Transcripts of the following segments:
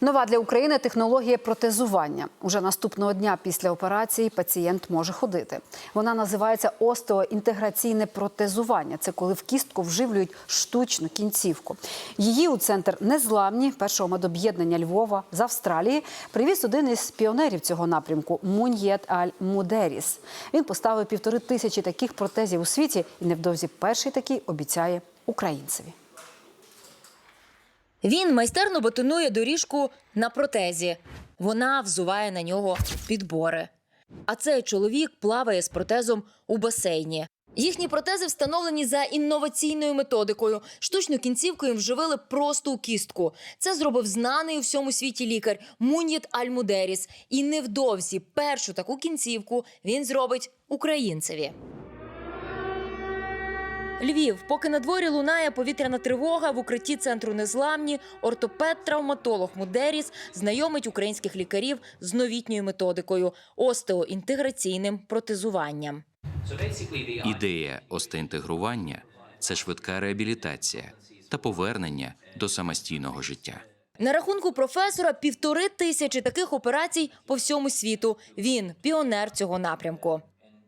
Нова для України технологія протезування. Уже наступного дня після операції пацієнт може ходити. Вона називається остеоінтеграційне протезування. Це коли в кістку вживлюють штучну кінцівку. Її у центр незламні першого медоб'єднання Львова з Австралії привіз один із піонерів цього напрямку Муньєт Аль Мудеріс. Він поставив півтори тисячі таких протезів у світі, і невдовзі перший такий обіцяє українцеві. Він майстерно бетонує доріжку на протезі. Вона взуває на нього підбори. А цей чоловік плаває з протезом у басейні. Їхні протези встановлені за інноваційною методикою. Штучну кінцівку їм вживили просто у кістку. Це зробив знаний у всьому світі лікар Мунєт Альмудеріс. І невдовзі першу таку кінцівку він зробить українцеві. Львів, поки на дворі лунає повітряна тривога в укритті центру незламні, ортопед-травматолог Мудеріс знайомить українських лікарів з новітньою методикою остеоінтеграційним протезуванням. Ідея остеінтегрування це швидка реабілітація та повернення до самостійного життя. На рахунку професора півтори тисячі таких операцій по всьому світу. Він піонер цього напрямку.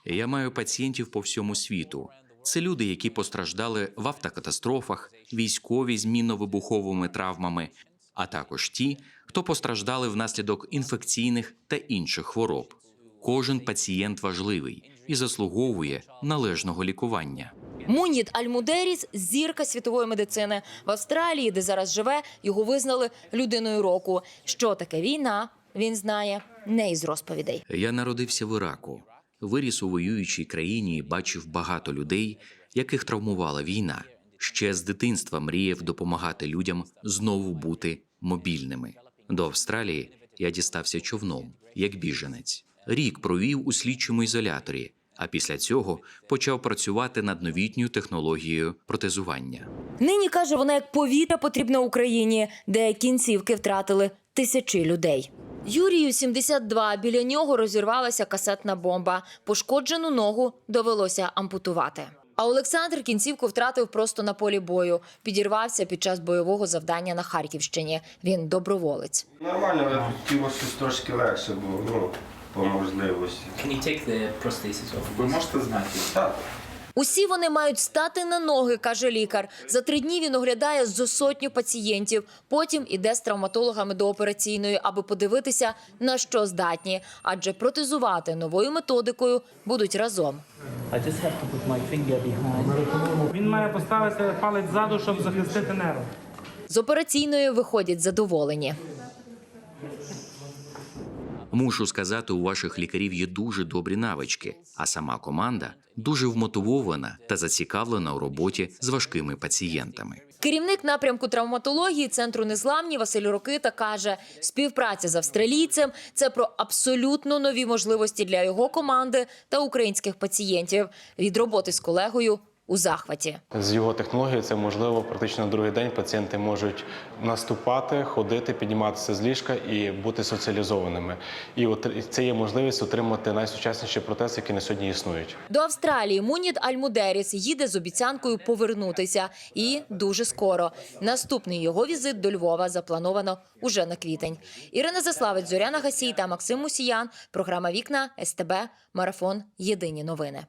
Я маю пацієнтів по всьому світу. Це люди, які постраждали в автокатастрофах, військові з мінно-вибуховими травмами, а також ті, хто постраждали внаслідок інфекційних та інших хвороб. Кожен пацієнт важливий і заслуговує належного лікування. Муніт Альмудеріс зірка світової медицини в Австралії, де зараз живе, його визнали людиною року. Що таке війна? Він знає не із розповідей. Я народився в Іраку, виріс у воюючій країні і бачив багато людей, яких травмувала війна. Ще з дитинства мріяв допомагати людям знову бути мобільними. До Австралії я дістався човном як біженець. Рік провів у слідчому ізоляторі, а після цього почав працювати над новітньою технологією протезування. Нині каже, вона як повітря потрібна Україні, де кінцівки втратили тисячі людей. Юрію 72, біля нього розірвалася касетна бомба. Пошкоджену ногу довелося ампутувати. А Олександр кінцівку втратив просто на полі бою. Підірвався під час бойового завдання на Харківщині. Він доброволець. Нормально, але хотілося щось трошки легше було, ну, по можливості. Can you take the prosthesis off? Ви можете зняти? Так. Усі вони мають стати на ноги, каже лікар. За три дні він оглядає зо сотню пацієнтів. Потім іде з травматологами до операційної, аби подивитися, на що здатні. Адже протезувати новою методикою будуть разом. Він має поставити палець ззаду, щоб захистити нерв. З операційної виходять задоволені. Мушу сказати, у ваших лікарів є дуже добрі навички, а сама команда дуже вмотивована та зацікавлена у роботі з важкими пацієнтами. Керівник напрямку травматології центру незламні Василь Рокита каже, співпраця з австралійцем це про абсолютно нові можливості для його команди та українських пацієнтів. Від роботи з колегою у захваті. З його технологією це можливо практично на другий день пацієнти можуть наступати, ходити, підніматися з ліжка і бути соціалізованими. І це є можливість отримати найсучасніші протези, які на сьогодні існують. До Австралії Муніт Альмудеріс їде з обіцянкою повернутися. І дуже скоро. Наступний його візит до Львова заплановано уже на квітень. Ірина Заславець, Зоряна Гасій та Максим Мусіян. Програма Вікна СТБ Марафон. Єдині новини.